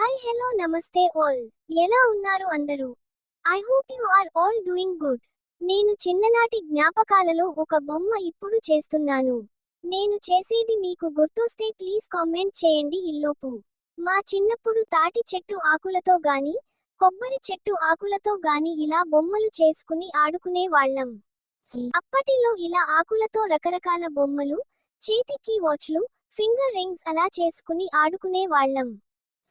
Hi hello నమస్తే all ఎలా ఉన్నారు అందరూ? I hope you are all doing good నేను చిన్ననాటి జ్ఞాపకాలలో ఒక బొమ్మ ఇప్పుడు చేస్తున్నాను. నేను చేసేది మీకు గుర్తొస్తే ప్లీజ్ కామెంట్ చేయండి ఇల్లోపు మా చిన్నప్పుడు తాటి చెట్టు ఆకులతో గాని కొబ్బరి చెట్టు ఆకులతో గాని ఇలా బొమ్మలు చేసుకుని ఆడుకునే వాళ్ళం. అప్పటిలో ఇలా ఆకులతో రకరకాల బొమ్మలు చేతికి వాచ్లు ఫింగర్ రింగ్స్ అలా చేసుకుని ఆడుకునే వాళ్ళం.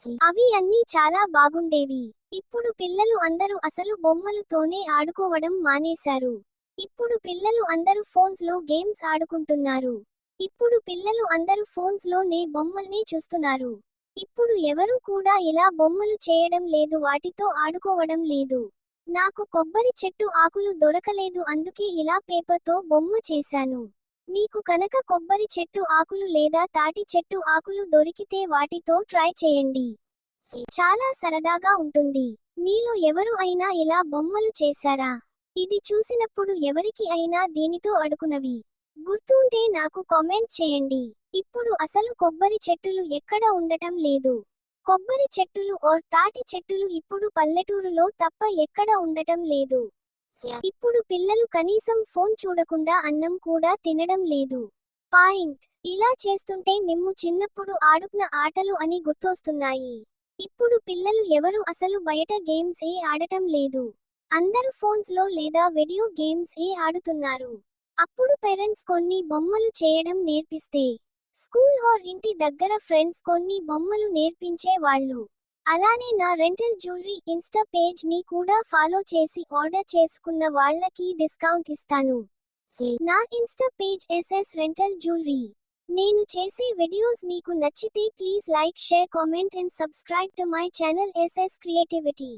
అవి అన్నీ చాలా బాగుండేవి. ఇప్పుడు పిల్లలు అందరూ అసలు బొమ్మలుతోనే ఆడుకోవడం మానేశారు. ఇప్పుడు పిల్లలు అందరూ ఫోన్స్లో గేమ్స్ ఆడుకుంటున్నారు. ఇప్పుడు పిల్లలు అందరూ ఫోన్స్లోనే బొమ్మల్ని చూస్తున్నారు. ఇప్పుడు ఎవరూ కూడా ఇలా బొమ్మలు చేయడం లేదు వాటితో ఆడుకోవడం లేదు. నాకు కొబ్బరి చెట్టు ఆకులు దొరకలేదు అందుకే ఇలా పేపర్తో బొమ్మ చేశాను. మీకు కనుక కొబ్బరి చెట్టు ఆకులు లేదా తాటి చెట్టు ఆకులు దొరికితే వాటితో ట్రై చేయండి. చాలా సరదాగా ఉంటుంది. మీలో ఎవరు అయినా ఇలా బొమ్మలు చేశారా? ఇది చూసినప్పుడు ఎవరికి అయినా దీనితో అడుగునవి. గుర్తుంటే నాకు కామెంట్ చేయండి. ఇప్పుడు అసలు కొబ్బరి చెట్టులు ఎక్కడ ఉండటం లేదు. కొబ్బరి చెట్టులు ఓర్ తాటి చెట్టులు ఇప్పుడు పల్లెటూరులో తప్ప ఎక్కడ ఉండటం లేదు. ఇప్పుడు పిల్లలు కనీసం ఫోన్ చూడకుండా అన్నం కూడా తినడం లేదు. పాయింట్. ఇలా చేస్తుంటే మేము చిన్నప్పుడు ఆడుకున్న ఆటలు అని గుర్తొస్తున్నాయి. ఇప్పుడు పిల్లలు ఎవరు అసలు బయట గేమ్స్ ఏ ఆడటం లేదు. అందరూ ఫోన్స్లో లేదా వీడియో గేమ్స్ ఏ ఆడుతున్నారు. అప్పుడు పేరెంట్స్ కొన్ని బొమ్మలు చేయడం నేర్పిస్తే. స్కూల్ ఆర్ ఇంటి దగ్గర ఫ్రెండ్స్ కొన్ని బొమ్మలు నేర్పించే వాళ్ళు. అలానే నా రెంటల్ జ్యువెలరీ ఇన్స్టా పేజ్ని కూడా ఫాలో చేసి ఆర్డర్ చేసుకున్న వాళ్ళకి డిస్కౌంట్ ఇస్తాను. నా insta page SS rental jewellery. నేను చేసే వీడియోస్ మీకు నచ్చితే please like share comment and subscribe to my channel SS creativity.